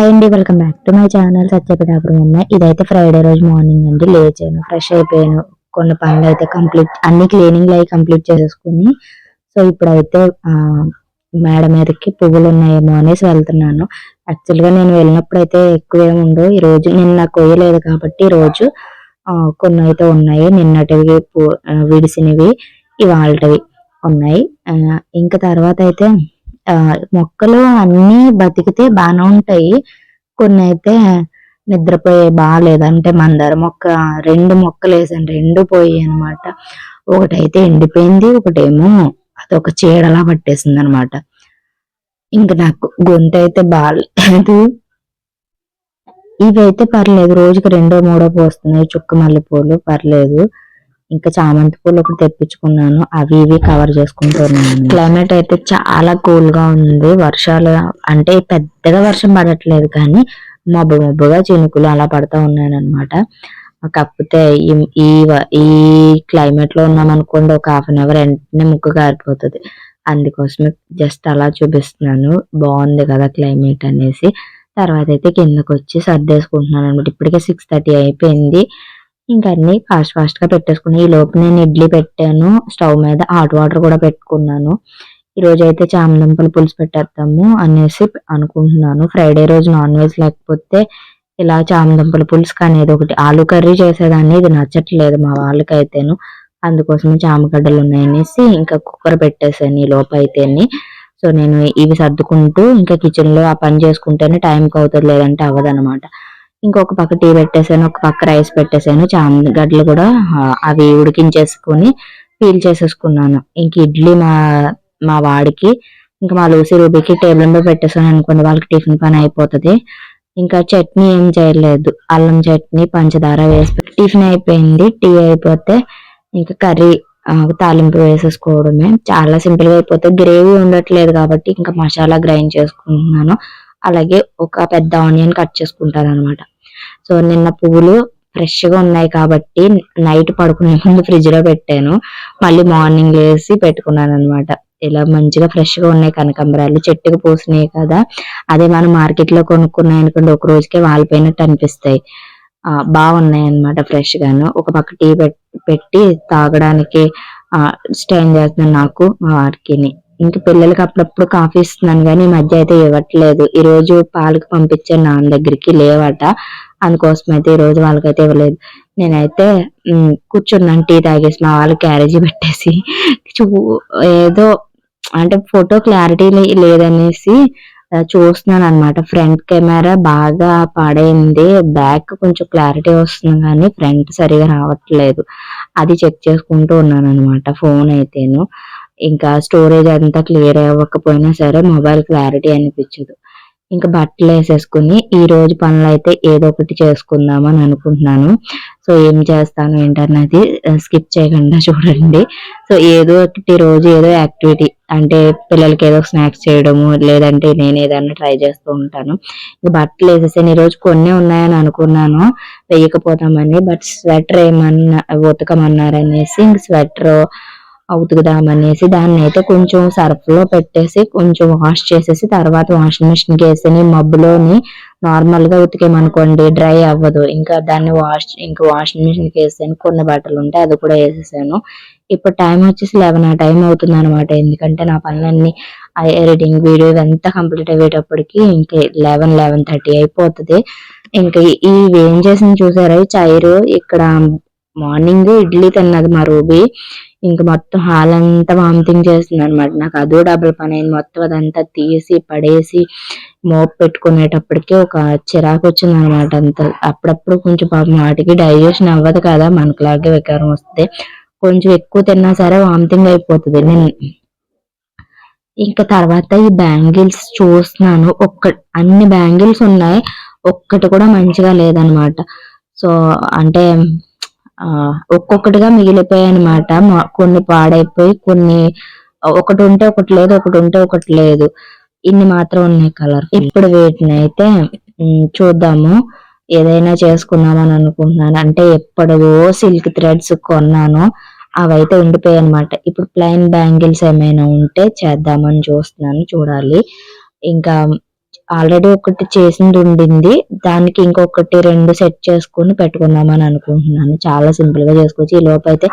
Hi అండి welcome back to my channel Satyapetapuram అమ్మాయి ఇదైతే ఫ్రైడే రోజు మార్నింగ్ అండి. లేచాను ఫ్రెష్ అయిపోయాను. కొన్ని పనులు అయితే కంప్లీట్ అన్ని క్లీనింగ్ అవి కంప్లీట్ చేసేసుకుని సో ఇప్పుడైతే మేడ మీదకి పువ్వులు ఉన్నాయేమో అనేసి వెళ్తున్నాను. యాక్చువల్గా నేను వెళ్ళినప్పుడు అయితే ఎక్కువ ఏమి ఉండవు. ఈ రోజు నిన్న కొయ్యలేదు కాబట్టి రోజు కొన్ని అయితే ఉన్నాయి. నిన్నటివి విడిసినవి ఇవాళవి ఉన్నాయి. ఇంకా తర్వాత అయితే మొక్కలు అన్నీ బతికితే బాగానే ఉంటాయి. కొన్ని అయితే నిద్రపోయే బాగాలేదు అంటే మందార మొక్క రెండు మొక్కలు వేసాను రెండు పోయాయి అనమాట ఒకటైతే ఎండిపోయింది ఒకటేమో అదొక చీడలా పట్టేసింది అనమాట ఇంకా నాకు గొంతు అయితే బాగాలేదు ఇవైతే పర్లేదు రోజుకి రెండో మూడో పోస్తున్నాయి చుక్క మల్లెపూలు పర్లేదు. ఇంకా చామంతి పూలు ఒకటి తెప్పించుకున్నాను. అవి ఇవి కవర్ చేసుకుంటున్నాను. క్లైమేట్ అయితే చాలా కూల్గా ఉంది. వర్షాలు అంటే పెద్దగా వర్షం పడట్లేదు కానీ మబ్బు మబ్బుగా చినుకులు అలా పడతా ఉన్నాయన్నమాట. కాకపోతే ఈ- ఈ వ- ఈ క్లైమేట్లో ఉన్నాం అనుకోండి ఒక హాఫ్ అన్ అవర్ వెంటనే ముక్కు కారిపోతుంది. అందుకోసమే జస్ట్ అలా చూపిస్తున్నాను. బాగుంది కదా క్లైమేట్ అనేసి. తర్వాత అయితే కిందకు వచ్చి సర్దేసుకుంటున్నాను అనమాట ఇప్పటికే సిక్స్ థర్టీ అయిపోయింది. ఇంకా అన్ని ఫాస్ట్ ఫాస్ట్గా పెట్టేసుకున్నాను ఈ లోపు నేను ఇడ్లీ పెట్టాను. స్టవ్ మీద హాట్ వాటర్ కూడా పెట్టుకున్నాను. ఈ రోజు అయితే చామదుంపలు పులుసు పెట్టేద్దాము అనేసి అనుకుంటున్నాను. ఫ్రైడే రోజు నాన్ వెజ్ లేకపోతే ఇలా చామదుంపల పులుసు అనేది ఒకటి. ఆలు కర్రీ చేసేదాన్ని. ఇది నచ్చట్లేదు మా వాళ్ళకైతేను. అందుకోసం చామగడ్డలు ఉన్నాయనేసి ఇంకా కుక్కర్ పెట్టేసాను ఈ లోపు అయితేని. సో నేను ఇవి సర్దుకుంటూ ఇంకా కిచెన్లో ఆ పని చేసుకుంటేనే టైంకి అవుతుంది లేదంటే అవ్వదన్నమాట. ఇంకొక పక్క టీ పెట్టేసాను ఒక పక్క రైస్ పెట్టేసాను చామగడ్డలు కూడా అవి ఉడికించేసుకొని పీల్ చేసేసుకున్నాను. ఇంక ఇడ్లీ మా మా వాడికి ఇంకా మా లూసి రూబీకి టేబుల్ మీద పెట్టేసాను అనుకోండి వాళ్ళకి టిఫిన్ పని అయిపోతుంది. ఇంకా చట్నీ ఏం చేయలేదు. అల్లం చట్నీ పంచదార వేసి టిఫిన్ అయిపోయింది. టీ అయిపోతే ఇంకా కర్రీ తాలింపు వేసేసుకోవడమే. చాలా సింపుల్గా అయిపోతే గ్రేవీ ఉండట్లేదు కాబట్టి ఇంకా మసాలా గ్రైండ్ చేసుకుంటున్నాను. అలాగే ఒక పెద్ద ఆనియన్ కట్ చేసుకుంటాను అనమాట సో నిన్న పువ్వులు ఫ్రెష్గా ఉన్నాయి కాబట్టి నైట్ పడుకునే ముందు ఫ్రిడ్జ్లో పెట్టాను. మళ్ళీ మార్నింగ్ లేసి పెట్టుకున్నాను అనమాట ఇలా మంచిగా ఫ్రెష్గా ఉన్నాయి కనకాంబరాలు. చెట్టుకు పూసినాయి కదా. అదే మనం మార్కెట్లో కొనుక్కున్నాయి అనుకోండి ఒక రోజుకే వాలిపోయినట్టు అనిపిస్తాయి. బాగున్నాయి అన్నమాట ఫ్రెష్ గాను ఒక పక్క టీ పెట్టి తాగడానికి స్టైన్ చేస్తున్నాను నాకు మా వారికిని. ఇంక పిల్లలకి అప్పుడప్పుడు కాఫీ ఇస్తున్నాను కానీ ఈ మధ్య అయితే ఇవ్వట్లేదు. ఈ రోజు పాలకు పంపించాను నాన్న దగ్గరికి లేవట. అందుకోసం అయితే ఈ రోజు వాళ్ళకైతే ఇవ్వలేదు. నేనైతే కూర్చున్నాను టీ తాగేసి మా వాళ్ళు క్యారేజీ పెట్టేసి. చూ ఏదో అంటే ఫోటో క్లారిటీ లేదనేసి చూస్తున్నాను అనమాట ఫ్రంట్ కెమెరా బాగా పాడైంది. బ్యాక్ కొంచెం క్లారిటీ వస్తుంది కానీ ఫ్రంట్ సరిగా రావట్లేదు. అది చెక్ చేసుకుంటూ ఉన్నాను అనమాట ఫోన్ అయితేను. ఇంకా స్టోరేజ్ అంతా క్లియర్ అవ్వకపోయినా సరే మొబైల్ క్లారిటీ అనిపించదు. ఇంకా బట్టలు వేసేసుకుని ఈ రోజు పనులు అయితే ఏదో ఒకటి చేసుకుందామని అనుకుంటున్నాను. సో ఏం చేస్తాను ఏంటన్నది స్కిప్ చేయకుండా చూడండి. సో ఏదో ఒకటి రోజు ఏదో యాక్టివిటీ అంటే పిల్లలకి ఏదో స్నాక్స్ చేయడము లేదంటే నేను ఏదైనా ట్రై చేస్తూ ఉంటాను. ఇంకా బట్టలు వేసేసాను ఈ రోజు కొన్ని ఉన్నాయని అనుకున్నాను. వేయకపోతామని బట్ స్వెటర్ ఏమన్నా ఉతకమన్నారనేసి ఇంక స్వెటర్ అవుతుందామనేసి దాన్ని అయితే కొంచెం సర్ఫ్లో పెట్టేసి కొంచెం వాష్ చేసేసి తర్వాత వాషింగ్ మిషన్ వేసి మబ్బులోని నార్మల్గా ఉతికేమనుకోండి డ్రై అవ్వదు. ఇంకా దాన్ని వాష్ ఇంకా వాషింగ్ మిషన్ వేసాను కొన్ని బట్టలు ఉంటే అది కూడా వేసేసాను. ఇప్పుడు టైం వచ్చేసి లెవెన్ ఆ టైం అవుతుంది అనమాట ఎందుకంటే నా పనులన్నీ ఎడిటింగ్ వీడియో ఇదంతా కంప్లీట్ అయ్యేటప్పటికి ఇంకా లెవెన్ లెవెన్ థర్టీ అయిపోతుంది. ఇంకా ఇవి ఏం చేసింది చూసారా? చైరు ఇక్కడ మార్నింగ్ ఇడ్లీ తిన్నది మా రూబీ. ఇంక మొత్తం హాల్ అంతా వామిటింగ్ చేస్తుంది అనమాట నాకు అదో డబుల్ పని అయింది. మొత్తం అదంతా తీసి పడేసి మోపు పెట్టుకునేటప్పటికి ఒక చిరాకు వచ్చింది అనమాట అంత. అప్పుడప్పుడు కొంచెం పాపం వాటికి డైజెషన్ అవ్వదు కదా మనకులాగే వికారం వస్తే. కొంచెం ఎక్కువ తిన్నా సరే వామిటింగ్ అయిపోతుంది. నేను ఇంకా తర్వాత ఈ బ్యాంగిల్స్ చూస్తున్నాను. ఒక్క అన్ని బ్యాంగిల్స్ ఉన్నాయి. ఒక్కటి కూడా మంచిగా లేదనమాట సో అంటే ఒక్కొక్కటిగా మిగిలిపోయాయి అనమాట కొన్ని పాడైపోయి కొన్ని ఒకటి ఉంటే ఒకటి లేదు ఒకటి ఉంటే ఒకటి లేదు. ఇన్ని మాత్రం ఉన్నాయి కలర్ ఇప్పుడు వీటిని అయితే చూద్దాము. ఏదైనా చేసుకుందామని అనుకుంటున్నాను. అంటే ఎప్పుడో సిల్క్ థ్రెడ్స్ కొన్నాను. అవైతే ఉండిపోయాయి అనమాట ఇప్పుడు ప్లెయిన్ బ్యాంగిల్స్ ఏమైనా ఉంటే చేద్దామని చూస్తున్నాను. చూడాలి. ఇంకా ఆల్రెడీ ఒకటి చేసింది ఉండింది దానికి ఇంకొకటి రెండు సెట్ చేసుకుని పెట్టుకుందామని అనుకుంటున్నాను. చాలా సింపుల్గా చేసుకోవచ్చు. ఈ లోపైతే అయితే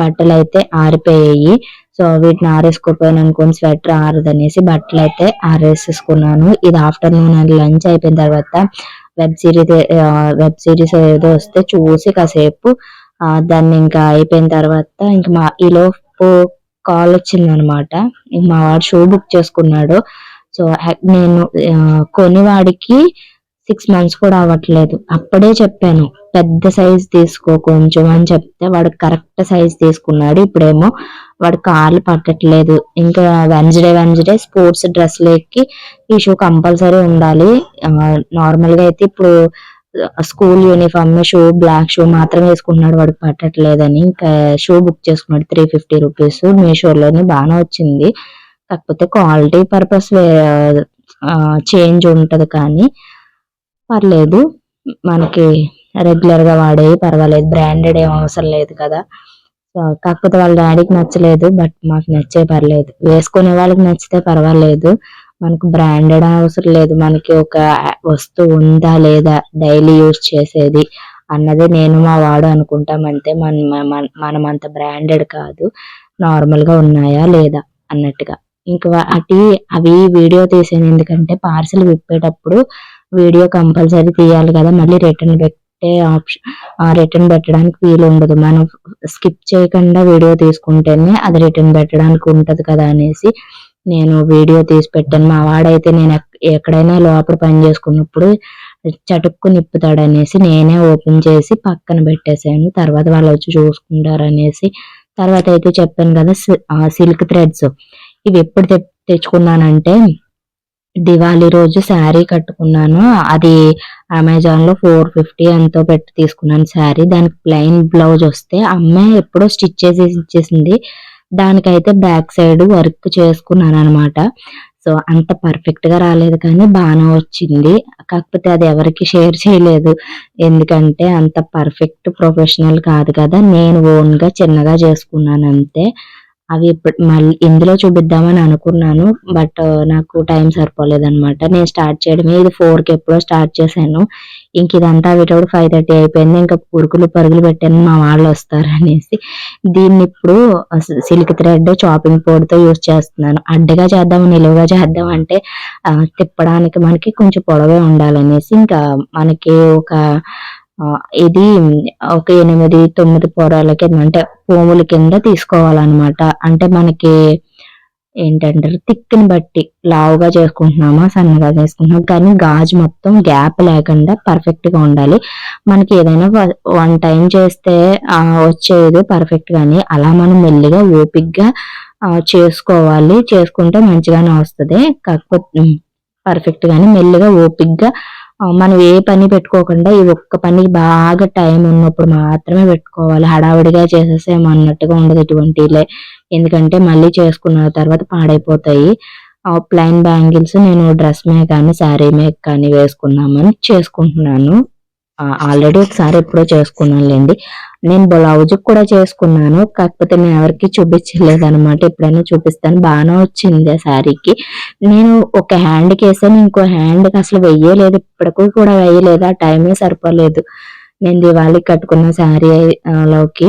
బట్టలు అయితే ఆరిపోయాయి. సో వీటిని ఆరేసుకోపోయాను అనుకోని స్వెటర్ ఆరదనేసి బట్టలు అయితే ఆరేసేసుకున్నాను. ఇది ఆఫ్టర్నూన్ లంచ్ అయిపోయిన తర్వాత వెబ్ సిరీస్ వెబ్ సిరీస్ ఏదో వస్తే చూసి కాసేపు దాన్ని ఇంకా అయిపోయిన తర్వాత ఇంకా మా ఈ లోపు కాల్ వచ్చిందనమాట. మా వాడు షూ బుక్ చేసుకున్నాడు. సో నేను కొనివాడికి సిక్స్ మంత్స్ కూడా అవ్వట్లేదు. అప్పుడే చెప్పాను పెద్ద సైజ్ తీసుకో కొంచెం అని చెప్తే వాడు కరెక్ట్ సైజ్ తీసుకున్నాడు. ఇప్పుడేమో వాడు కాళ్ళు పట్టట్లేదు. ఇంకా వెన్స్డే వెన్స్డే స్పోర్ట్స్ డ్రెస్ ఎక్కి ఈ షూ కంపల్సరీ ఉండాలి. నార్మల్గా అయితే ఇప్పుడు school uniform shoe black shoe మాత్రం వేసుకుంటున్నాడు. వాడికి పట్టట్లేదని ఇంకా షూ బుక్ చేసుకున్నాడు. త్రీ ఫిఫ్టీ రూపీస్ మీషోలోనే బాగానే వచ్చింది. కాకపోతే క్వాలిటీ పర్పస్ చేంజ్ ఉంటుంది కానీ పర్లేదు. మనకి రెగ్యులర్గా వాడేవి పర్వాలేదు. బ్రాండెడ్ ఏం అవసరం లేదు కదా. కాకపోతే వాళ్ళ డాడీకి నచ్చలేదు బట్ మాకు నచ్చే పర్లేదు. వేసుకునే వాళ్ళకి నచ్చితే పర్వాలేదు. మనకు బ్రాండెడ్ అవసరం లేదు. మనకి ఒక వస్తువు ఉందా లేదా డైలీ యూజ్ చేసేది అన్నదే నేను మా వాడు అనుకుంటాం. అంతే మన మన- మనం అంత బ్రాండెడ్ కాదు నార్మల్గా ఉన్నాయా లేదా అన్నట్టుగా. ఇంకా అటు అవి వీడియో తీసాను. ఎందుకంటే పార్సిల్ విప్పేటప్పుడు వీడియో కంపల్సరీ తీయాలి కదా. మళ్ళీ రిటర్న్ పెట్టే ఆప్షన్ రిటర్న్ పెట్టడానికి వీలు ఉండదు. మనం స్కిప్ చేయకుండా వీడియో తీసుకుంటేనే అది రిటర్న్ పెట్టడానికి ఉంటుంది కదా అనేసి నేను వీడియో తీసి పెట్టాను. మా వాడైతే నేను ఎక్కడైనా లోపల పని చేసుకున్నప్పుడు చటుక్కు నిప్పుతాడు అనేసి నేనే ఓపెన్ చేసి పక్కన పెట్టేశాను. తర్వాత వాళ్ళు వచ్చి చూసుకుంటారు అనేసి తర్వాత అయితే చెప్పాను కదా సిల్క్ థ్రెడ్స్ ఇవి ఎప్పుడు తె- తెచ్చుకున్నానంటే దివాళీ రోజు శారీ కట్టుకున్నాను. అది అమెజాన్లో ఫోర్ ఫిఫ్టీ ఎంతో పెట్టి తీసుకున్నాను శారీ. దానికి ప్లెయిన్ బ్లౌజ్ వస్తే అమ్మాయి ఎప్పుడో స్టిచ్ చేసి ఇచ్చేసింది. దానికైతే బ్యాక్ సైడ్ వర్క్ చేసుకున్నాను అనమాట సో అంత పర్ఫెక్ట్గా రాలేదు కానీ బాగానే వచ్చింది. కాకపోతే అది ఎవరికి షేర్ చేయలేదు. ఎందుకంటే అంత పర్ఫెక్ట్ ప్రొఫెషనల్ కాదు కదా. నేను ఓన్గా చిన్నగా చేసుకున్నాను అంతే. అవి ఇప్పుడు మళ్ళీ ఇందులో చూపిద్దామని అనుకున్నాను బట్ నాకు టైం సరిపోలేదు అనమాట నేను స్టార్ట్ చేయడమే ఇది ఫోర్కి ఎప్పుడో స్టార్ట్ చేశాను. ఇంక ఇదంతా వీటప్పుడు ఫైవ్ థర్టీ అయిపోయింది ఇంకా పురుగులు పరుగులు పెట్టాను మా వాళ్ళు వస్తారు అనేసి. దీన్ని ఇప్పుడు సిల్క్ థ్రెడ్ చాపింగ్ బోర్డ్తో యూస్ చేస్తున్నాను. అడ్డగా చేద్దాం నిలువుగా చేద్దాం అంటే తిప్పడానికి మనకి కొంచెం పొడవే ఉండాలనేసి ఇంకా మనకి ఒక ఇది ఒక ఎనిమిది తొమ్మిది పొరాల కింద అంటే పోముల కింద తీసుకోవాలన్నమాట. అంటే మనకి ఏంటంటారు తిక్కుని బట్టి లావుగా చేసుకుంటున్నామా సన్నగా చేసుకుంటున్నాం కానీ గాజు మొత్తం గ్యాప్ లేకుండా పర్ఫెక్ట్గా ఉండాలి. మనకి ఏదైనా వన్ టైం చేస్తే వచ్చేది పర్ఫెక్ట్ గాని అలా మనం మెల్లిగా ఓపిగ్గా చేసుకోవాలి. చేసుకుంటే మంచిగానే వస్తుంది. కాకపోతే పర్ఫెక్ట్ కానీ మెల్లిగా ఓపిగ్గా మనం ఏ పని పెట్టుకోకుండా ఈ ఒక్క పని బాగా టైం ఉన్నప్పుడు మాత్రమే పెట్టుకోవాలి. హడావిడిగా చేసేసేమో అన్నట్టుగా ఉండదు ఇటువంటిలే ఎందుకంటే మళ్ళీ చేసుకున్న తర్వాత పాడైపోతాయి. ప్లైన్ బ్యాంగిల్స్ నేను డ్రెస్ మీద కానీ శారీ మీద కానీ వేసుకున్నామని చేసుకుంటున్నాను. ఆల్రెడీ ఒకసారి ఎప్పుడో చేసుకున్నానులేండి. నేను బ్లౌజ్ కూడా చేసుకున్నాను కాకపోతే నేను ఎవరికి చూపించలేదు అనమాట ఎప్పుడైనా చూపిస్తాను బాగానే వచ్చింది ఆ శారీకి. నేను ఒక హ్యాండ్కి వేసాను ఇంకో హ్యాండ్కి అసలు వెయ్యలేదు ఇప్పటికీ కూడా వేయలేదు ఆ టైమే సరిపోలేదు. నేను దివాళీ కట్టుకున్న శారీ లోకి.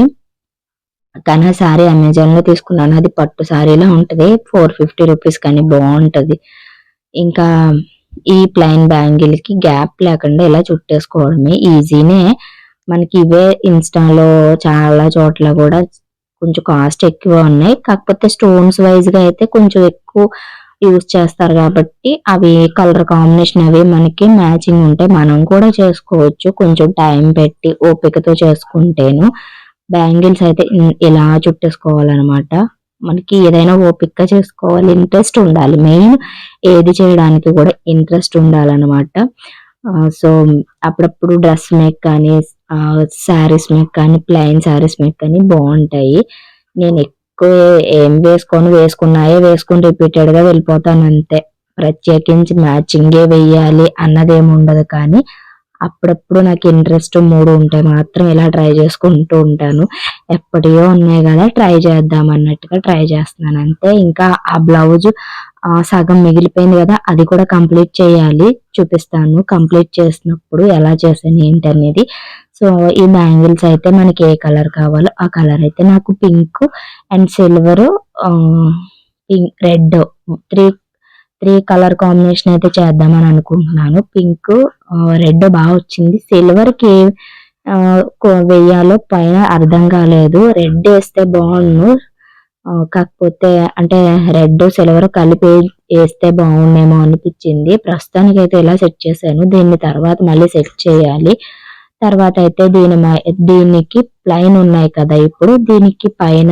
కానీ ఆ శారీ అమెజాన్లో తీసుకున్నాను అది పట్టు శారీలో ఉంటుంది ఫోర్ ఫిఫ్టీ రూపీస్ కానీ బాగుంటుంది. ఇంకా ఈ ప్లైన్ బ్యాంగిల్కి గ్యాప్ లేకుండా ఇలా చుట్టేసుకోవడమే ఈజీనే మనకి ఇవే ఇన్స్టాలో చాలా చోట్ల కూడా కొంచెం కాస్ట్ ఎక్కువ ఉన్నాయి. కాకపోతే స్టోన్స్ వైజ్గా అయితే కొంచెం ఎక్కువ యూజ్ చేస్తారు కాబట్టి అవి కలర్ కాంబినేషన్ అవి మనకి మ్యాచింగ్ ఉంటాయి మనం కూడా చేసుకోవచ్చు. కొంచెం టైం పెట్టి ఓపికతో చేసుకుంటేను. బ్యాంగిల్స్ అయితే ఇలా చుట్టేసుకోవాలన్నమాట. మనకి ఏదైనా ఓపిక చేసుకోవాలి ఇంట్రెస్ట్ ఉండాలి. మెయిన్ ఏది చేయడానికి కూడా ఇంట్రెస్ట్ ఉండాలన్నమాట. సో అప్పుడప్పుడు డ్రెస్ మేక్ కానీ శారీస్ మేక్ కానీ ప్లెయిన్ శారీస్ మేక్ కానీ బాగుంటాయి. నేను ఎక్కువ ఏం వేసుకొని వేసుకున్నాయే వేసుకొని రిపీటెడ్గా వెళ్ళిపోతాను అంతే. ప్రత్యేకించి మ్యాచింగే వెయ్యాలి అన్నదేమి ఉండదు కానీ అప్పుడప్పుడు నాకు ఇంట్రెస్ట్ మూడు ఉంటే మాత్రం ఇలా ట్రై చేసుకుంటూ ఉంటాను. ఎప్పటియో ఉన్నాయి కదా ట్రై చేద్దాం అన్నట్టుగా ట్రై చేస్తున్నాను. అంతే ఇంకా ఆ బ్లౌజ్ సగం మిగిలిపోయింది కదా అది కూడా కంప్లీట్ చేయాలి చూపిస్తాను. కంప్లీట్ చేసినప్పుడు ఎలా చేశాను ఏంటి అనేది సో ఈ బ్యాంగిల్స్ అయితే మనకి ఏ కలర్ కావాలో ఆ కలర్ అయితే నాకు pink and silver pink red three three colour combination అయితే చేద్దామని అనుకుంటున్నాను. పింక్ రెడ్ బాగా వచ్చింది. సిల్వర్కి వేయాలో పైన అర్థం కాలేదు. రెడ్ వేస్తే బాగుండు. కాకపోతే అంటే రెడ్ సిల్వర్ కలిపి వేస్తే బాగుండేమో అనిపించింది. ప్రస్తుతానికి అయితే ఇలా సెట్ చేశాను. దీన్ని తర్వాత మళ్ళీ సెట్ చేయాలి. తర్వాత అయితే దీని దీనికి ప్లైన్ ఉన్నాయి కదా ఇప్పుడు. దీనికి పైన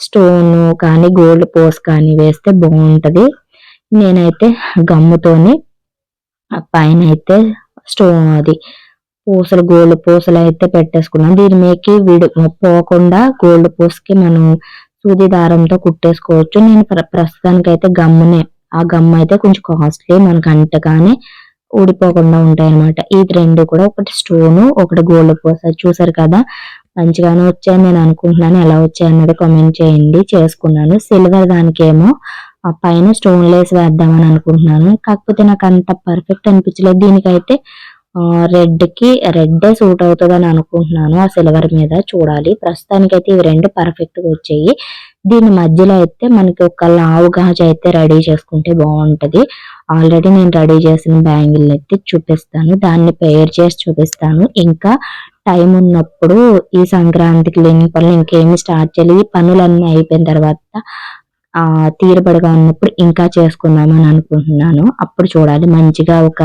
స్టోన్ కానీ గోల్డ్ పోస్ కానీ వేస్తే బాగుంటుంది. నేనైతే గమ్ముతోని ఆ పైన అయితే స్టోన్ అది. పూసలు గోల్డ్ పూసలు అయితే పెట్టేసుకున్నాం. దీని మీదకి విడి పోకుండా గోల్డ్ పూసకి మనం సూది దారంతో కుట్టేసుకోవచ్చు. నేను ప్ర- ప్రస్తుతానికి అయితే గమ్మునే. ఆ గమ్ అయితే కొంచెం కాస్ట్లీ మనకు అంటగానే ఊడిపోకుండా ఉంటాయి అనమాట ఈ రెండు కూడా ఒకటి స్టోను ఒకటి గోల్డ్ పూస. చూసారు కదా మంచిగానే వచ్చాయని నేను అనుకుంటున్నాను ఎలా వచ్చాయి అన్నది కామెంట్ చేయండి. చేసుకున్నాను. సిల్వర్ దానికేమో ఆ పైన స్టోన్ లేస్ వేద్దామని అనుకుంటున్నాను. కాకపోతే నాకు అంత పర్ఫెక్ట్ అనిపించలేదు. దీనికైతే రెడ్కి రెడ్డే సూట్ అవుతుంది అని అనుకుంటున్నాను ఆ సిల్వర్ మీద. చూడాలి. ప్రస్తుతానికైతే ఇవి రెండు పర్ఫెక్ట్గా వచ్చాయి. దీని మధ్యలో అయితే మనకి ఒక లావు గాజు అయితే రెడీ చేసుకుంటే బాగుంటుంది. ఆల్రెడీ నేను రెడీ చేసిన బ్యాంగిల్ అయితే చూపిస్తాను. దాన్ని పేర్ చేసి చూపిస్తాను. ఇంకా టైం ఉన్నప్పుడు ఈ సంక్రాంతికి లేని పనులు ఇంకేమి స్టార్ట్ చేయలేదు. ఈ పనులన్నీ అయిపోయిన తర్వాత ఆ తీరబడిగా ఉన్నప్పుడు ఇంకా చేసుకుందామని అనుకుంటున్నాను. అప్పుడు చూడాలి. మంచిగా ఒక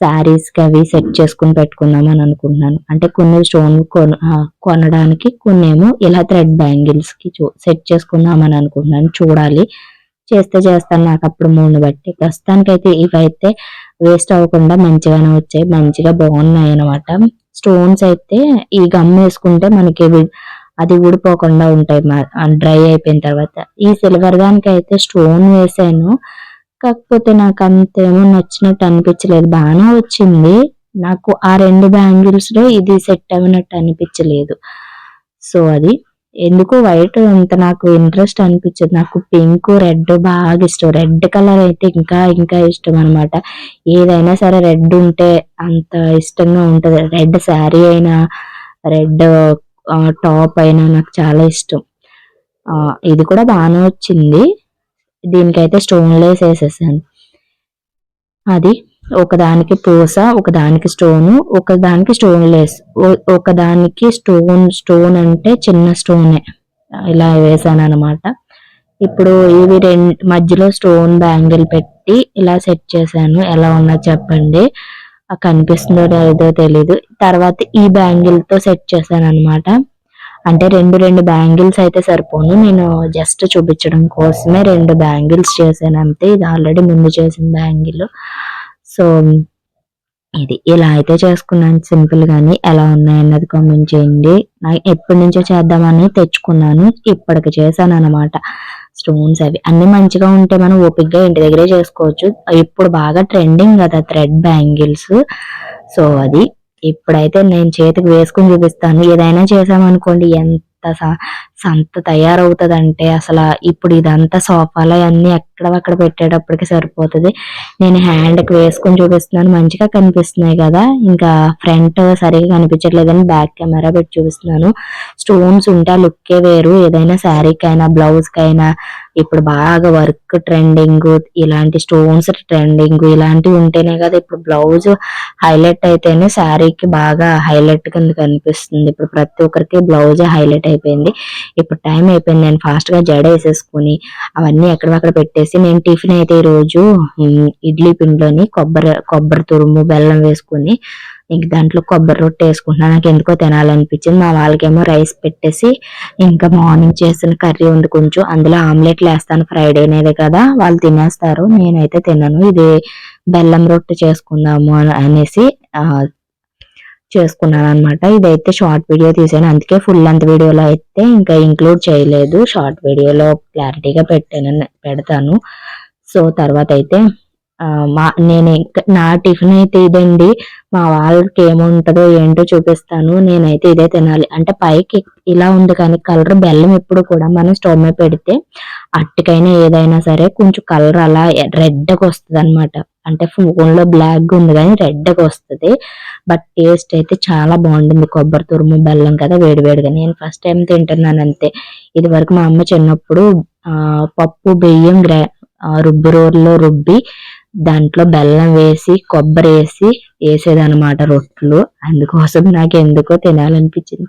శారీస్కి అవి సెట్ చేసుకుని పెట్టుకుందామని అనుకుంటున్నాను. అంటే కొన్ని స్టోన్ కొన కొనడానికి కొన్ని ఏమో ఇలా థ్రెడ్ బ్యాంగిల్స్కి చూ సెట్ చేసుకుందామని అనుకుంటున్నాను. చూడాలి. చేస్తే చేస్తాను. నాకు అప్పుడు మూడు బట్టి. ప్రస్తుతానికైతే ఇవైతే వేస్ట్ అవ్వకుండా మంచిగానే వచ్చాయి. మంచిగా బాగున్నాయి అన్నమాట. స్టోన్స్ అయితే ఈ గమ్ వేసుకుంటే మనకి అది ఊడిపోకుండా ఉంటాయి డ్రై అయిపోయిన తర్వాత. ఈ సిల్వర్ దానికి అయితే స్టోన్ వేసాను. కాకపోతే నాకు అంతేమో నచ్చినట్టు అనిపించలేదు. బాగానే వచ్చింది. నాకు ఆ రెండు బ్యాంగిల్స్లో ఇది సెట్ అవినట్టు అనిపించలేదు. సో అది ఎందుకు వైట్ అంత నాకు ఇంట్రెస్ట్ అనిపించదు. నాకు పింక్ రెడ్ బాగా ఇష్టం. రెడ్ కలర్ అయితే ఇంకా ఇంకా ఇష్టం అనమాట ఏదైనా సరే రెడ్ ఉంటే అంత ఇష్టంగా ఉంటుంది. రెడ్ శారీ అయినా రెడ్ టాప్ అయినా నాకు చాలా ఇష్టం. ఇది కూడా బాగానే వచ్చింది. దీనికైతే స్టోన్లెస్ వేసేసాను. అది ఒకదానికి పూస ఒకదానికి స్టోన్ ఒకదానికి స్టోన్ లేస్ ఒకదానికి స్టోన్ స్టోన్ అంటే చిన్న స్టోనే ఇలా వేసాను అనమాట ఇప్పుడు ఇవి రెండు మధ్యలో స్టోన్ బ్యాంగిల్ పెట్టి ఇలా సెట్ చేశాను. ఎలా ఉన్నా చెప్పండి. కనిపిస్తుందో లేదో తెలీదు. తర్వాత ఈ బ్యాంగిల్తో సెట్ చేశాను అనమాట అంటే రెండు రెండు బ్యాంగిల్స్ అయితే సరిపోను. నేను జస్ట్ చూపించడం కోసమే రెండు బ్యాంగిల్స్ చేశాను. అంతే. ఇది ఆల్రెడీ ముందు చేసిన బ్యాంగిల్ సో ఇది ఇలా అయితే చేసుకున్నాను. సింపుల్ గాని ఎలా ఉన్నాయన్నది కామెంట్ చేయండి. ఎప్పటి నుంచో చేద్దామని తెచ్చుకున్నాను. ఇప్పటికి చేశాను అనమాట స్టోన్స్ అవి అన్ని మంచిగా ఉంటే మనం ఓపిక్గా ఇంటి దగ్గరే చేసుకోవచ్చు. ఇప్పుడు బాగా ట్రెండింగ్ కదా థ్రెడ్ బ్యాంగిల్స్. సో అది ఇప్పుడైతే నేను చేతికి వేసుకుని చూపిస్తాను. ఏదైనా చేసామనుకోండి ఎంత ఎంత సంత తయారవుతుంది అసలు ఇప్పుడు ఇదంతా సోఫాలో అన్ని ఎక్కడక్కడ పెట్టేటప్పటికి సరిపోతుంది. నేను హ్యాండ్కి చూపిస్తున్నాను. మంచిగా కనిపిస్తున్నాయి కదా. ఇంకా ఫ్రంట్ సరిగా కనిపించట్లేదని బ్యాక్ కెమెరా పెట్టి చూపిస్తున్నాను. స్టోన్స్ ఉంటే ఆ లుక్కే వేరు. ఏదైనా శారీకైనా బ్లౌజ్కైనా బ్లౌజ్ కైనా ఇప్పుడు బాగా వర్క్ ట్రెండింగ్ ఇలాంటి స్టోన్స్ ట్రెండింగ్ ఇలాంటివి ఉంటేనే కదా ఇప్పుడు బ్లౌజ్ హైలైట్ అయితేనే శారీకి బాగా హైలైట్ కింద కనిపిస్తుంది. ఇప్పుడు ప్రతి ఒక్కరికి బ్లౌజ్ హైలైట్ అయిపోయింది. ఇప్పుడు టైం అయిపోయింది. నేను ఫాస్ట్గా జడ వేసేసుకుని అవన్నీ ఎక్కడక్కడ పెట్టేసి నేను టిఫిన్ అయితే ఈ రోజు ఇడ్లీ పిండిలోని కొబ్బరి కొబ్బరి తురుము బెల్లం వేసుకుని ఇంక దాంట్లో కొబ్బరి రొట్టె వేసుకుంటున్నాను నాకు ఎందుకో తినాలనిపించింది. మా వాళ్ళకేమో రైస్ పెట్టేసి ఇంకా మార్నింగ్ చేసిన కర్రీ ఉంది కొంచెం. అందులో ఆమ్లెట్లు వేస్తాను. ఫ్రైడే అనేది కదా. వాళ్ళు తినేస్తారు. నేనైతే తినను. ఇది బెల్లం రొట్టె చేసుకుందాము అని- అనేసి చేసుకున్నాను అనమాట ఇదైతే షార్ట్ వీడియో తీసాను. అందుకే ఫుల్ లెంత్ వీడియోలో అయితే ఇంకా ఇంక్లూడ్ చేయలేదు. షార్ట్ వీడియోలో క్లారిటీగా పెట్టాను పెడతాను. సో తర్వాత అయితే మా నేను నా టిఫిన్ అయితే ఇదండి. మా వాళ్ళకి ఏముంటదో ఏంటో చూపిస్తాను. నేనైతే ఇదే తినాలి. అంటే పైకి ఇలా ఉంది కానీ కలర్ బెల్లం ఎప్పుడు కూడా మనం స్టవ్ మీద పెడితే అట్టికైనా ఏదైనా సరే కొంచెం కలర్ అలా రెడ్గా వస్తుంది అనమాట అంటే ఫోన్లో బ్లాక్గా బ్లాక్ ఉంది కానీ రెడ్గా వస్తుంది. బట్ టేస్ట్ అయితే చాలా బాగుంటుంది. కొబ్బరి తురుము బెల్లం కదా వేడివేడిగా. నేను ఫస్ట్ టైం తింటున్నాను అంతే. ఇది వరకు మా అమ్మ చిన్నప్పుడు పప్పు బియ్యం గ్రా రుబ్బి రుబ్బు రోల్లో రుబ్బి దాంట్లో బెల్లం వేసి కొబ్బరి వేసి వేసేదనమాట రొట్టెలు. అందుకోసం నాకు ఎందుకో తినాలనిపించింది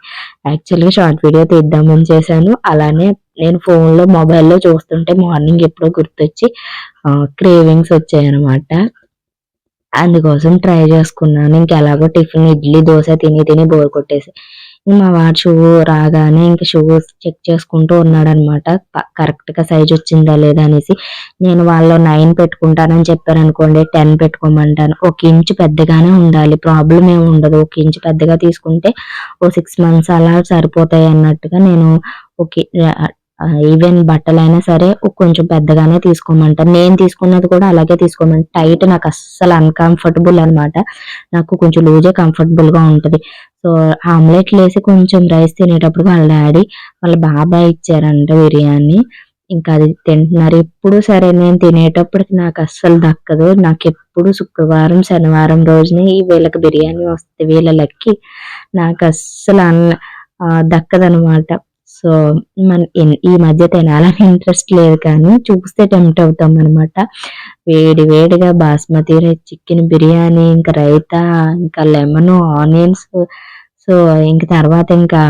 యాక్చువల్గా షార్ట్ వీడియో తీద్దామని చేశాను. అలానే నేను ఫోన్లో మొబైల్లో చూస్తుంటే మార్నింగ్ ఎప్పుడో గుర్తొచ్చి క్రేవింగ్స్ వచ్చాయన్నమాట. అందుకోసం ట్రై చేసుకున్నాను. ఇంకెలాగో టిఫిన్ ఇడ్లీ దోశ తిని తిని బోర్ కొట్టేసి. మా వాడు షూ రాగానే ఇంకా షూ చెక్ చేసుకుంటూ ఉన్నాడు అనమాట కరెక్ట్గా సైజ్ వచ్చిందా లేదా అనేసి. నేను వాళ్ళు నైన్ పెట్టుకుంటానని చెప్పాను అనుకోండి టెన్ పెట్టుకోమంటాను. ఒక ఇంచు పెద్దగానే ఉండాలి. ప్రాబ్లం ఏమి ఉండదు. ఒక ఇంచు పెద్దగా తీసుకుంటే ఓ సిక్స్ మంత్స్ అలా సరిపోతాయి అన్నట్టుగా నేను ఓకే ఈవెన్ బట్టలైనా సరే కొంచెం పెద్దగానే తీసుకోమంట. నేను తీసుకున్నది కూడా అలాగే తీసుకోమంట. టైట్ నాకు అస్సలు అన్కంఫర్టబుల్ అనమాట నాకు కొంచెం లూజే కంఫర్టబుల్గా ఉంటుంది. సో ఆమ్లెట్లు వేసి కొంచెం రైస్ తినేటప్పుడు వాళ్ళ డాడీ వాళ్ళ బాబాయ్ ఇచ్చారంట బిర్యానీ. ఇంకా అది తింటున్నారు. ఎప్పుడు సరే నేను తినేటప్పటికి నాకు అస్సలు దక్కదు. నాకు ఎప్పుడు శుక్రవారం శనివారం రోజునే ఈ వీళ్ళకి బిర్యానీ వస్తుంది వీళ్ళ లెక్కి నాకు అస్సలు అన్న దక్కదనమాట సో మన ఈ మధ్య తినాలని ఇంట్రెస్ట్ లేదు కానీ చూస్తే టెంప్ట్ అవుతాం అనమాట వేడి వేడిగా బాస్మతి రైస్ చికెన్ బిర్యానీ ఇంకా రైతా ఇంకా లెమన్ ఆనియన్స్. సో ఇంక తర్వాత ఇంకా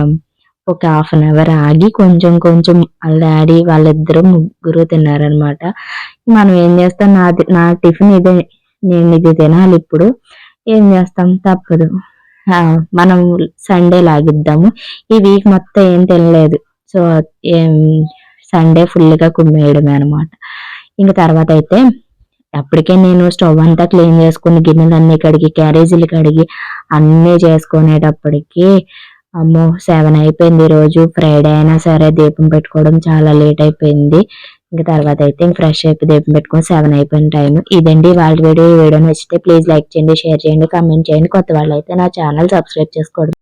ఒక హాఫ్ అన్ అవర్ ఆగి కొంచెం కొంచెం వాళ్ళ డాడీ వాళ్ళిద్దరు ముగ్గురు తిన్నారనమాట మనం ఏం చేస్తాం? నాది నా టిఫిన్ ఇదే నేను ఇది తినాలి ఇప్పుడు. ఏం చేస్తాం? తప్పదు. మనం సండే లాగిద్దాము. ఈ వీక్ మొత్తం ఏం తినలేదు. సో సండే ఫుల్గా కుమ్మేయడమే అనమాట ఇంకా తర్వాత అయితే అప్పటికే నేను స్టవ్ అంతా క్లీన్ చేసుకుని గిన్నెలన్నీ కడిగి క్యారేజీలు కడిగి అన్నీ చేసుకునేటప్పటికి అమ్మో సెవెన్ అయిపోయింది రోజు. ఫ్రైడే అయినా సరే దీపం పెట్టుకోవడం చాలా లేట్ అయిపోయింది. ఇంకా తర్వాత అయితే ఇంక ఫ్రెష్ అయిపోయి దీపం పెట్టుకొని సెవెన్ అయిపోయిన టైం ఇదండి వాళ్ళ వీడియో. ఈ వీడియో నచ్చితే ప్లీజ్ లైక్ చేయండి షేర్ చేయండి కామెంట్ చేయండి. కొత్త వాళ్ళు అయితే నా ఛానల్ సబ్స్క్రైబ్ చేసుకోవడం